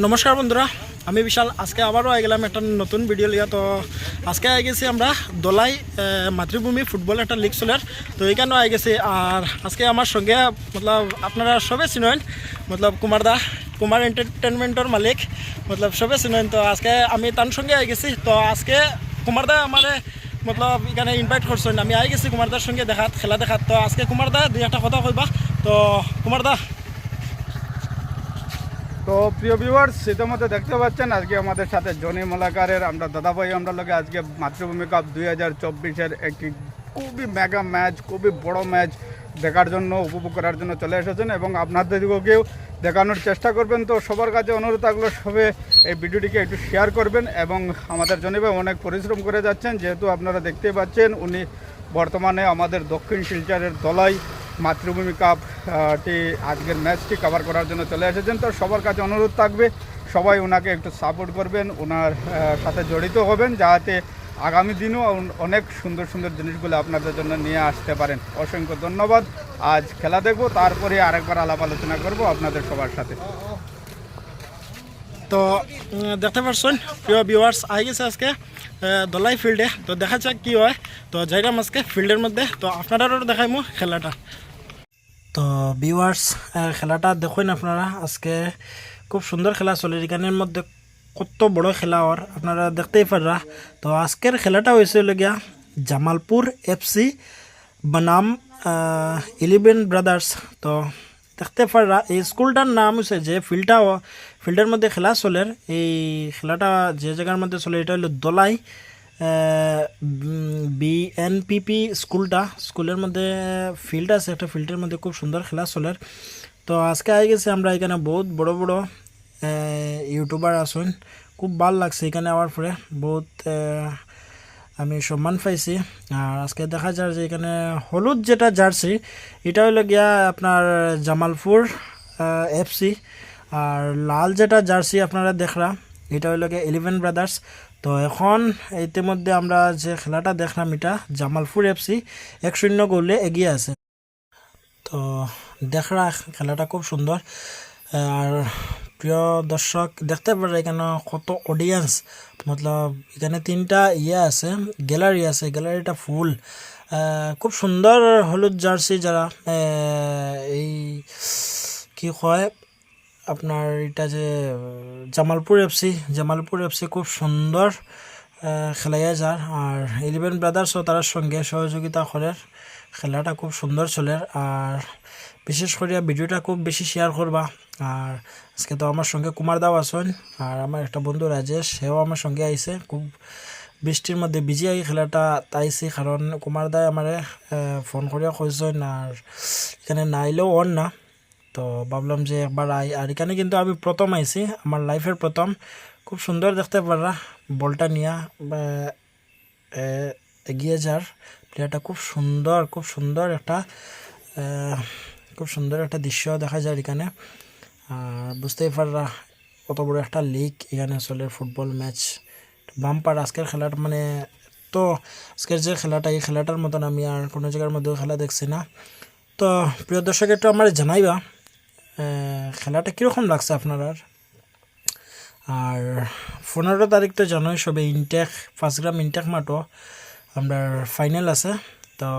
নমস্কার বন্ধুরা, আমি বিশাল। আজকে আবারও আই গেলাম একটা নতুন ভিডিও লিয়া তো আজকে আই গেছি আমরা দোলাই মাতৃভূমি ফুটবল একটা লিগ চলের। তো এইখানেও আই গেছি। আর আজকে আমার সঙ্গে, মতলব আপনারা সবে চিনেন, মতলব কুমার দা, কুমার এন্টারটেনমেন্টর মালিক, মতলব সবে চিনেন। তো আজকে আমি তার সঙ্গে আই গেছি। তো আজকে কুমার দা আমার, মতলব এখানে ইনভাইট করছেন। আমি আই গেছি কুমার দার সঙ্গে দেখাত, খেলা দেখাত। তো আজকে কুমার দা দুই একটা কথা কইবা। তো কুমার দা তো প্রিয় ভিউয়ার্স ইতিমধ্যে দেখতে পাচ্ছেন, আজকে আমাদের সাথে জনি মোলাকারের, আমরা দাদাভাই, আমরা লোকে আজকে মাতৃভূমি কাপ দুই হাজার চব্বিশের একটি খুবই মেগা ম্যাচ খুবই বড় ম্যাচ দেখার জন্য, উপভোগ করার জন্য চলে এসেছেন এবং আপনাদেরকেও দেখানোর চেষ্টা করবেন। তো সবার কাছে অনুরোধ থাকল, সবে এই ভিডিওটিকে একটু শেয়ার করবেন এবং আমাদের জনিভাই অনেক পরিশ্রম করে যাচ্ছেন। যেহেতু আপনারা দেখতে পাচ্ছেন, উনি বর্তমানে আমাদের দক্ষিণ শিলচরের দলাই মাতৃভূমি কাপ টি আজকের ম্যাচটি কভার করার জন্য চলে এসেছেন। তো সবার কাছে অনুরোধ থাকবে, সবাই ওনাকে একটু সাপোর্ট করবেন ওনার সাথে জড়িত হবেন, যাতে আগামী দিনেও অনেক সুন্দর সুন্দর জিনিসগুলো আপনাদের জন্য নিয়ে আসতে পারেন। অসংখ্য ধন্যবাদ। আজ খেলা দেখব, তারপরে আরেকবার আলাপ আলোচনা করব আপনাদের সবার সাথে। তো দেখতে পারছেন, প্রিয় ভিউয়ার্স আই গেছে আজকে দলাই ফিল্ডে তো দেখা যাক কি হয়। তো যাইলাম আজকে ফিল্ডের মধ্যে, তো আপনারাও দেখাইমু খেলাটা। তো ভিউয়ার্স খেলাটা দেখুন আপনারা। আজকে খুব সুন্দর খেলা চলে এখানের মধ্যে কত বড় খেলা ওর, আপনারা দেখতেই পাররা। তো আজকের খেলাটা হয়েছিল গিয়া জামালপুর এফসি বনাম ইলেভেন ব্রাদার্স তো দেখতে পাররা, এই স্কুলটার নাম হচ্ছে যে ফিল্ডটা ফিল্ডের মধ্যে খেলা চলের এই খেলাটা যে জায়গার মধ্যে চলে, এটা হলো দোলাই। বিএনপিপি স্কুলটা, স্কুলের মধ্যে, ফিল্ড আছে, একটা ফিল্ডের মধ্যে খুব সুন্দর খেলা চলের তো আজকে আই গেছে আমরা এখানে বহুত বড় বড় ইউটিউবার আসুন খুব ভালো লাগছে এখানে আওয়ার পরে। বহুত আমি সম্মান পাইছি। আর আজকে দেখা যায় যে এখানে হলুদ যেটা জার্সি, এটা হলো গিয়া আপনার জামালপুর এফসি আর লাল যেটা জার্সি আপনারা দেখরা, এটা হলো গিয়া ইলেভেন ব্রাদার্স তো এখন ইতিমধ্যে আমরা যে খেলাটা দেখলাম এটা জামালপুর এফসি এক শূন্য গোলে এগিয়ে আছে। তো দেখরা খেলাটা খুব সুন্দর। আর প্রিয় দর্শক, দেখতে পারে এখানে কত অডিয়েন্স মতলব এখানে তিনটা ইয়ে আছে গ্যালারি আছে গ্যালারিটা ফুল খুব সুন্দর হলুদ জার্সি যারা এই কি হয় আপনার এটা যে, জামালপুর এফসি জামালপুর এফসি খুব সুন্দর খেলাইয়া যার। আর ইলেভেন ব্রাদার্সও তার সঙ্গে সহযোগিতা করে, খেলাটা খুব সুন্দর চলে। আর বিশেষ করে ভিডিওটা খুব বেশি শেয়ার করবা। আর আজকে তো আমার সঙ্গে কুমার দাও আছেন। আর আমার একটা বন্ধু রাজেশ, সেও আমার সঙ্গে আইছে। খুব বৃষ্টির মধ্যে বিজি আই খেলাটা তাইছি, কারণ কুমার দাই আমারে ফোন করিয়া কইছেন, আর এখানে নাইলেও অন না। তো ভাবলাম যে একবার আই, আর এখানে কিন্তু আমি প্রথম আইছি, আমার লাইফের প্রথম। খুব সুন্দর দেখতে পারা, বলটা নিয়া এগিয়ে যার। প্লেয়ারটা খুব সুন্দর খুব সুন্দর একটা খুব সুন্দর একটা দৃশ্য দেখা যায় এখানে। আর বুঝতেই পাররা কত বড় একটা লিগ এখানে চলে ফুটবল ম্যাচ বাম্পার, আজকের খেলাটা মানে তো আজকের যে খেলাটা, এই খেলাটার মতন আমি আর কোনো জায়গার মধ্যেও খেলা দেখছি না। তো, প্রিয় দর্শক, একটু আমার জানাইবা খেলাটা কীরকম লাগছে আপনার আর? আর পনেরো তারিখ তো জানোই সবে ইনটেক ফার্স্ট গ্রাম ইনটেক মাঠও আমরা ফাইনাল আছে। তো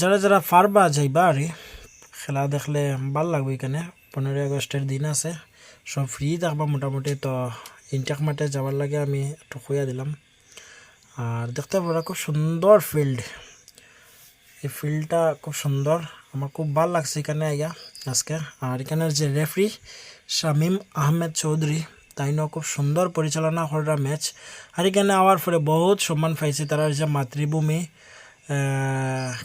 যারা যারা পারবা যাইবা আর খেলা দেখলে ভালো লাগবে এখানে। পনেরোই আগস্টের দিন আছে, সব ফ্রি থাকবা মোটামুটি। তো ইনটেক মাঠে যাবার লাগে আমি একটু খুঁয়া দিলাম। আর দেখতে পারা খুব সুন্দর ফিল্ড এই ফিল্ডটা খুব সুন্দর। আমার খুব ভালো লাগছে এখানে আইয়া আজকে। আর এখানের যে রেফারি শামিম আহমেদ চৌধুরী তাই তাইনও খুব সুন্দর পরিচালনা করা ম্যাচ আর এখানে আওয়ার পরে বহুত সম্মান পাইছে তারা যে মাতৃভূমি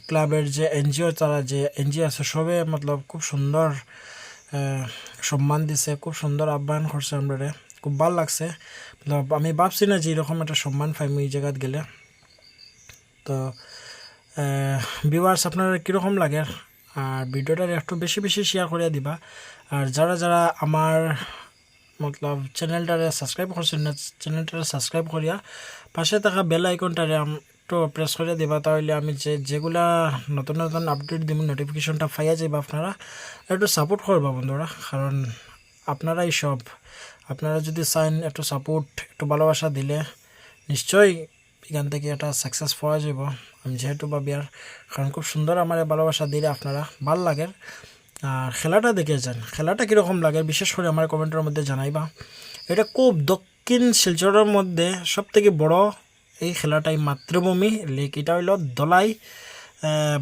ক্লাবের যে এনজিও তারা যে এনজিও আছে, সবে মতলব খুব সুন্দর সম্মান দিছে, খুব সুন্দর আহ্বান করছে আমরা খুব ভালো লাগছে। মতলব আমি ভাবছি না যে এরকম একটা সম্মান পাইম এই জায়গাত গেলে। তো ভিউয়ার্স আপনার কীরকম লাগে? আর ভিডিওটা একটু বেশি বেশি শেয়ার করে দিবা। আর যারা যারা আমার, মতলব চ্যানেলটারে সাবস্ক্রাইব করছেন না চ্যানেলটারে সাবস্ক্রাইব করিয়া পাশে থাকা বেল আইকনটারে একটু প্রেস করে দিবা, তাহলে আমি যে, যেগুলা নতুন নতুন আপডেট দিব নোটিফিকেশনটা পাইয়া যাইবা আপনারা, একটু সাপোর্ট করবা বন্ধুরা। কারণ আপনারাই সব। আপনারা যদি চান একটু সাপোর্ট একটু ভালোবাসা দিলে নিশ্চয়ই এখান থেকে একটা সাকসেস পাওয়া যাব যেহেতু বা বিয়ার কারণ খুব সুন্দর আমার ভালোবাসা দিলে আপনারা, ভালো লাগে। আর খেলাটা দেখে যান, খেলাটা কীরকম লাগে বিশেষ করে আমার কমেন্টের মধ্যে জানাইবা। এটা খুব দক্ষিণ শিলচরের মধ্যে সব থেকে বড় এই খেলাটাই মাতৃভূমি, লেক এটা হইল দলাই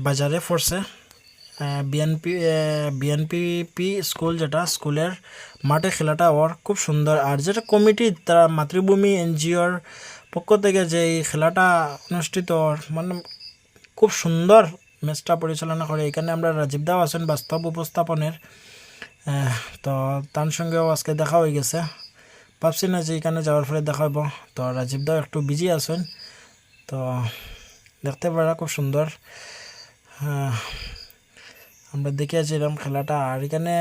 বাজারে পড়ছে। বিএনপি বিএনপিপি স্কুল যেটা, স্কুলের মাঠে খেলাটা ওর খুব সুন্দর। আর যেটা কমিটি, তারা মাতৃভূমি, এনজিওর পক্ষ থেকে যে এই খেলাটা অনুষ্ঠিত মানে খুব সুন্দর ম্যাচটা পরিচালনা করে। এখানে আমরা রাজীব দাও আছেন বাস্তব উপস্থাপনের। তো তার সঙ্গেও আজকে দেখা হয়ে গেছে। ভাবছি না যে এখানে যাওয়ার ফলে দেখা হইব। তো রাজীব দাও একটু বিজি আছেন। তো দেখতে পারা খুব সুন্দর। আমরা দেখে আছি এরকম খেলাটা। আর এখানে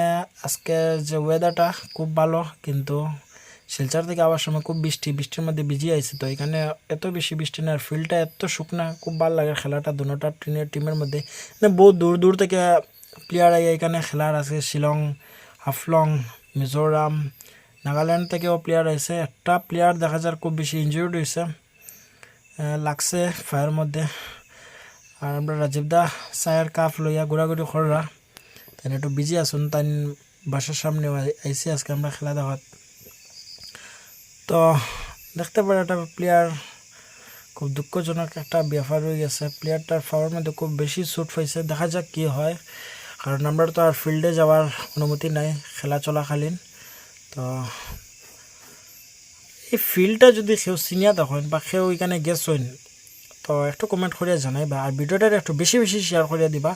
আজকে যে ওয়েদারটা খুব ভালো, কিন্তু শিলচর থেকে আবার সময় খুব বৃষ্টি, বৃষ্টির মধ্যে ভিজি আইছে তো, এখানে এত বেশি বৃষ্টি না ফিল্ডটা এত শুকনা, খুব ভালো লাগে খেলাটা, দুটা টিমের টিমের মধ্যে। মানে বহু দূর দূর থেকে প্লেয়ার আই এখানে খেলার আছে, শিলং, হাফলং, মিজোরাম, নাগাল্যান্ড থেকেও প্লেয়ার আছে একটা প্লেয়ার দেখা যার খুব বেশি ইনজুর্ড হয়েছে লাগছে ফায়ার মধ্যে। আর আমরা রাজীব দা, চায়ের কাপ লইয়া ঘোরাঘুরি কররা। তাই একটু বিজি আসুন তাই বাসার সামনে আইসি আজকে আমরা খেলা দেখাত। তো দেখতে পারে একটা প্লেয়ার খুব দুঃখজনক একটা ব্যাপার হয়ে গেছে। প্লেয়ারটার ফাওয়ার মধ্যে খুব বেশি শ্যুট পাইছে, দেখা যাক কি হয়। কারণ আমরা তো আর ফিল্ডে যাওয়ার অনুমতি নাই, খেলা চলাকালীন। তো এই ফিল্ডটা যদি কেউ চিনিয়া দেখেন বা কেউ এখানে গেছেন তো একটু কমেন্ট করিয়া জানাইবা আর ভিডিওটা একটু বেশি বেশি শেয়ার করিয়া দিবা।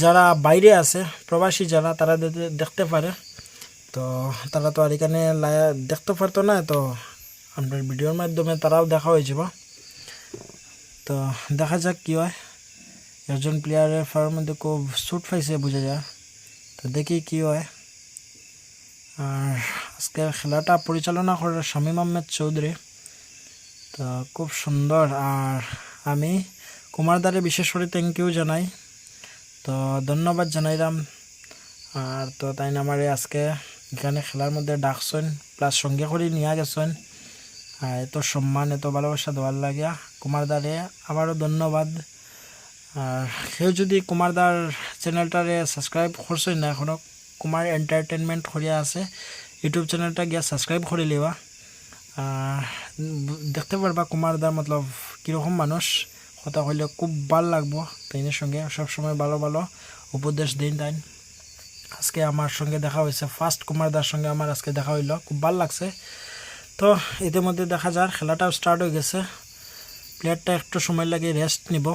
যারা বাইরে আছে, প্রবাসী যারা, তারা দেখতে পারে। তো তারা তো আর এখানে দেখতে পারতো না, তো আপনার ভিডিওর মাধ্যমে তারাও দেখা হয়ে যাব। তো দেখা যাক কী হয়। একজন প্লেয়ারের ফার মধ্যে খুব শ্যুট পাইছে বোঝা যায়। তো দেখি কি হয়। আর আজকে খেলাটা পরিচালনা করে শামীম আহমেদ চৌধুরী। তো খুব সুন্দর। আর আমি কুমারদারে বিশেষ করে থ্যাংক ইউ জানাই। তো ধন্যবাদ জানাইলাম। আর তো তাই না, আমার আজকে এখানে খেলার মধ্যে ডাকছেন প্লাস সঙ্গে করে নিয়ে গেছেন। আর এত সম্মান, এত ভালোবাসা দেওয়ার লাগিয়া কুমারদারে আবারও ধন্যবাদ। আর কেউ যদি কুমারদার চ্যানেলটারে সাবস্ক্রাইব করছেন না এখনও কুমার এন্টারটেনমেন্ট করিয়া আছে ইউটিউব চ্যানেলটা গিয়া সাবস্ক্রাইব করে লিবা। দেখতে পারবা কুমারদার মতলব কীরকম মানুষ, কথা কইলে খুব ভালো লাগবো। তাইনের সঙ্গে সবসময় ভালো ভালো উপদেশ দিন তাই আজকে আমার সঙ্গে দেখা হয়েছে ফার্স্ট কুমারদার সঙ্গে আমার আজকে দেখা হইল, খুব ভালো লাগছে। তো ইতিমধ্যে দেখা যাক, খেলাটাও স্টার্ট হয়ে গেছে। প্লেয়ারটা একটু সময় লাগে রেস্ট নিব।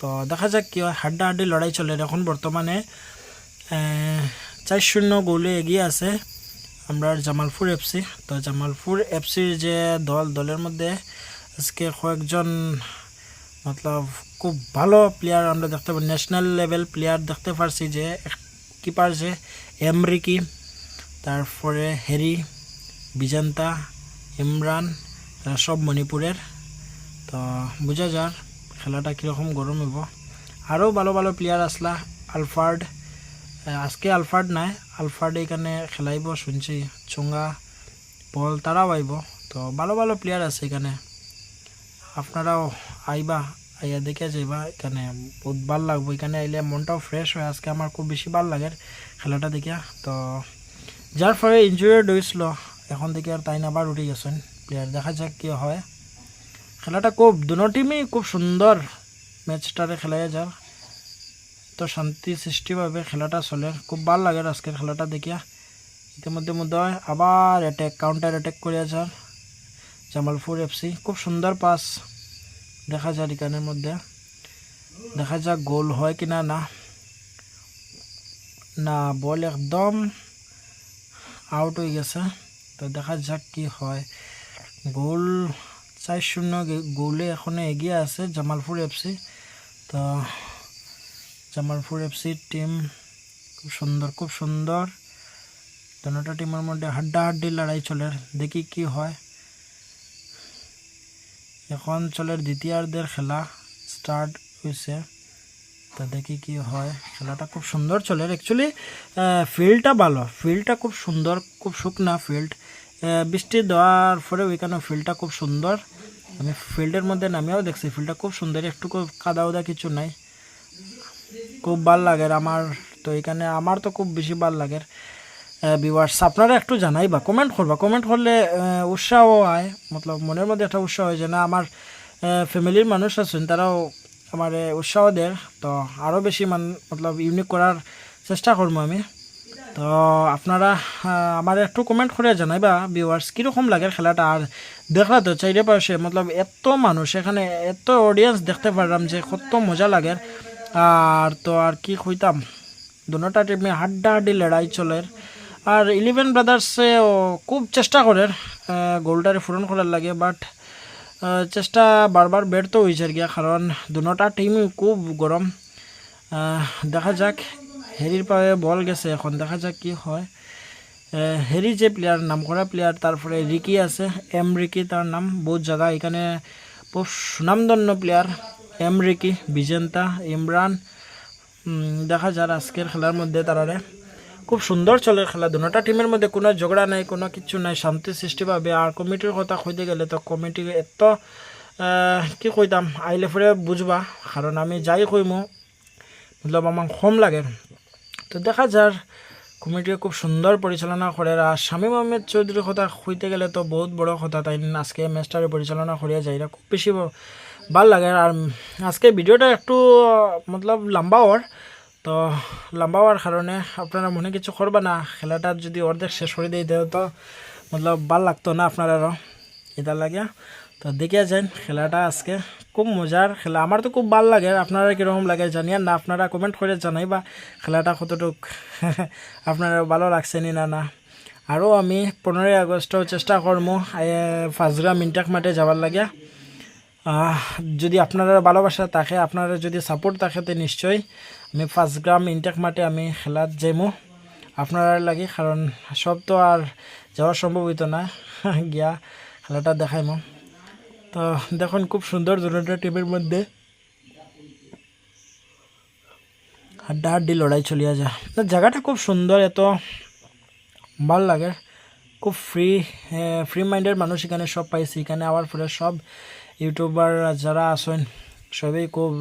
তো দেখা যাক কি হয় হাড্ডা হাড্ডি লড়াই চলে এখন বর্তমানে। চার শূন্য গোলে এগিয়ে আছে আমরা জামালপুর এফসি তো জামালপুর এফসির যে দল, দলের মধ্যে আজকে কয়েকজন মতলব খুব ভালো প্লেয়ার আমরা দেখতে পাই ন্যাশনাল লেভেল প্লেয়ার দেখতে পারছি যে কিপার যে এমরিকি তারপরে হেরি বিজান্তা ইমরান সব মণিপুরের। তো বোঝা যার খেলাটা কীরকম গরম হইব। আরও ভালো ভালো প্লেয়ার আসলা আলফার্ড আজকে আলফার্ড নাই আলফার্ড এখানে খেলাইব, শুনছি চুঙ্গা বল তারাও আইব। তো ভালো ভালো প্লেয়ার আছে এখানে। আপনারাও আইবা আইয়া দেখে যাইবা, এখানে বহুত ভালো লাগবো। এখানে আইলে মনটাও ফ্রেশ হয়। আজকে আমার খুব বেশি ভালো লাগে খেলাটা দেখিয়া। তো যার ফলে ইঞ্জুরিড হয়েছিল এখন থেকে আর তাই আবার উঠে গেছেন প্লেয়ার দেখা যাক কি হয়। খেলাটা খুব দুনো টিমই খুব সুন্দর ম্যাচটারে খেলাই যার তো শান্তি সৃষ্টিভাবে খেলাটা চলে। খুব ভালো লাগে আজকের খেলাটা দেখিয়া। ইতিমধ্যে মধ্যে আবার অ্যাটাক কাউন্টার অ্যাটাক করিয়া যার জামালপুর এফসি খুব সুন্দর পাস দেখা যায় এখানের মধ্যে। দেখা যাক গোল হয় কিনা না। না, বল একদম আউট হয়ে গেছে। তো দেখা যাক কি হয়। গোল চার শূন্য গোলে এখনও এগিয়ে আছে জামালপুর এফসি তো জামালপুর এফসির টিম খুব সুন্দর খুব সুন্দর। দুটা টিমের মধ্যে হাড্ডা হাড্ডি লড়াই চলে। দেখি কি হয়। এখন চলে দ্বিতীয়ার্ধের খেলা স্টার্ট হয়েছে তো দেখি কি হয়। খেলাটা খুব সুন্দর চলে। অ্যাকচুয়ালি ফিল্ডটা ভালো। ফিল্ডটা খুব সুন্দর, খুব শুকনা ফিল্ড বৃষ্টি দেওয়ার পরে ওইখানে ফিল্ডটা খুব সুন্দর। আমি ফিল্ডের মধ্যে নামিয়েও দেখছি। ফিল্ডটা খুব সুন্দর। একটু কাদা উদা কিছু নাই। খুব ভালো লাগে। আমার তো এখানে, আমার তো খুব বেশি ভালো লাগে। ভিউয়ার্স আপনারা একটু জানাই বা কমেন্ট করবা। কমেন্ট করলে আহ, উৎসাহ হয়। মতলব মনের মধ্যে একটা উৎসাহ হয় যে না আমার ফ্যামিলির মানুষ আছেন তারাও আমার উৎসাহ দেয় তো আরও বেশি মান মতলব ইউনিক করার চেষ্টা করব আমি। তো আপনারা আমার একটু কমেন্ট করে জানাইবা ভিউয়ার্স কীরকম লাগে খেলাটা? আর দেখলা তো চাইরে পাশে মতলব এত মানুষ এখানে এত অডিয়েন্স দেখতে পারলাম যে কত মজা লাগে। আর তো আর কি কইতাম? দুটা টিমে হাড্ডা হাড্ডি লড়াই চলে। আর ইলেভেন ব্রাদার্সে খুব চেষ্টা করে গোলটারে পূরণ করার লাগে বাট চেষ্টা বারবার ব্যর্থ হয়েছে আর কি, কারণ দুটা টিমই খুব গরম। দেখা যাক, হেরির পায়ে বল গেছে এখন, দেখা যাক কি হয়। হেরি যে প্লেয়ার নাম করা প্লেয়ার তারপরে রিকি আছে, এম রিকি তার নাম, বহুত জায়গা এখানে খুব সুনামধন্য প্লেয়ার এম রিকি, বিজেন্তা, ইমরান দেখা যাক আজকের খেলার মধ্যে তারারে। খুব সুন্দর চলে খেলা। দুটা টিমের মধ্যে কোনো ঝগড়া নাই, কোনো কিছু নাই, শান্তি সৃষ্টি পাবে। আর কমিটির কথা কইতে গেলে তো কমিটি এত কি কইতাম, আইলে ফিরে বুঝবা। কারণ আমি যাই কইমু মতলব আমার কম লাগে। তো দেখা যার কমিটি খুব সুন্দর পরিচালনা করে আর শামীম আহমেদ চৌধুরীর কথা কইতে গেলে তো বহুত বড় কথা। তাই আজকে ম্যাচটারে পরিচালনা করিয়া যাইরা খুব বেশি ভালো লাগে। আর আজকে ভিডিওটা একটু মতলব লম্বা হওয়ার তো লম্বা হওয়ার কারণে আপনারা মনে কিছু করবা না, খেলাটা যদি অর্ধেক শেষ করে দিই তো মতলব ভালো লাগতো না আপনারারও এটা লাগে তো দেখিয়া যান খেলাটা আজকে খুব মজার খেলা, আমার তো খুব ভালো লাগে, আপনারা কীরকম লাগে জানিয়া না, আপনারা কমেন্ট করে জানাইবা খেলাটা কতটুক, আপনারা ভালো লাগছে নি না আরও আমি পনেরোই আগস্টও চেষ্টা করব ফার্স্টগ্রাম ইন্টাক মাঠে যাবার লাগে যদি আপনারা ভালোবাসা থাকে, আপনারা যদি সাপোর্ট থাকে, তো নিশ্চয়ই আমি ফার্স্ট গ্রাম ইন্টেক মাঠে আমি খেলাত যাইমু আপনারা লাগে, কারণ সব তো আর যাওয়া সম্ভব হইতো না। গিয়া খেলাটা দেখাইমু। তো দেখুন, খুব সুন্দর দুটো টিমের মধ্যে হাড্ডা হাড্ডি লড়াই চলিয়া যায়। জায়গাটা খুব সুন্দর, এত ভালো লাগে। খুব ফ্রি ফ্রি মাইন্ডের মানুষ এখানে সব পাইছি, এখানে আবার পরে সব ইউটিউবার যারা আছেন, সবই খুব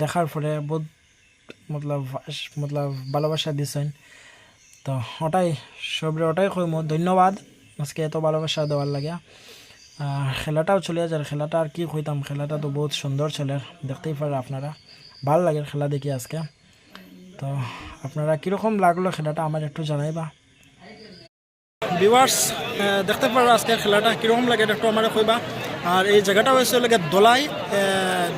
দেখার পরে বহুত মতলব মতলব ভালোবাসা দিছেন। তো ওটাই, সবরে ওটাই কইমু, ধন্যবাদ। আজকে এত ভালোবাসা দেওয়ার লাগে। খেলাটাও চলে যায় খেলাটা আর কি কইতাম, খেলাটা তো বহুত সুন্দর ছেলের দেখতেই পারে আপনারা। ভালো লাগে খেলা দেখি আজকে। তো আপনারা কীরকম লাগল খেলাটা আমার একটু জানাইবা। ভিউয়ার্স দেখতে পারো আজকের খেলাটা, কীরকম লাগে একটু আমার কইবা। আর এই জায়গাটা হয়েছে লাগে দোলাই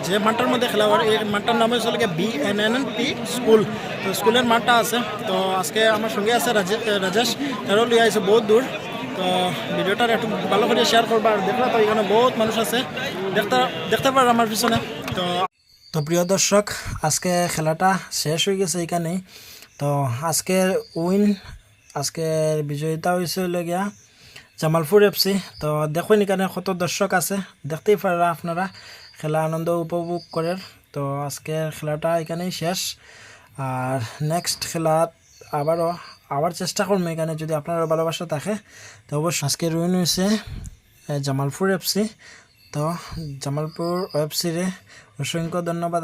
যে মাঠটার মধ্যে খেলা হয়, এই মাঠটার নাম হয়েছে লাগে B N N P school. তো স্কুলের মাঠটা আছে। তো আজকে আমার সঙ্গে আছে রাজে- রাজেশ। এরও লিয়ে আছে বহুত দূর। তো ভিডিওটার একটু ভালো করে শেয়ার করবা। আর দেখলা তো এখানে বহুত মানুষ আছে। দেখতে দেখতে পারো আমার পিছনে। তো তো প্রিয় দর্শক, আজকে খেলাটা শেষ হয়ে গেছে এখানেই তো আজকের উইন আজকের বিজয়িতা হয়েছে হলো গিয়া জামালপুর এফসি তো দেখুন এখানে কত দর্শক আছে, দেখতেই পারা আপনারা খেলা আনন্দ উপভোগ করেন তো আজকের খেলাটা এখানেই শেষ। আর নেক্সট খেলা আবারও আবার চেষ্টা করব এখানে যদি আপনার ভালোবাসা থাকে। তো অবশ্যই আজকে রুইন হয়েছে জামালপুর এফসি তো জামালপুর এফসি রে অসংখ্য ধন্যবাদ।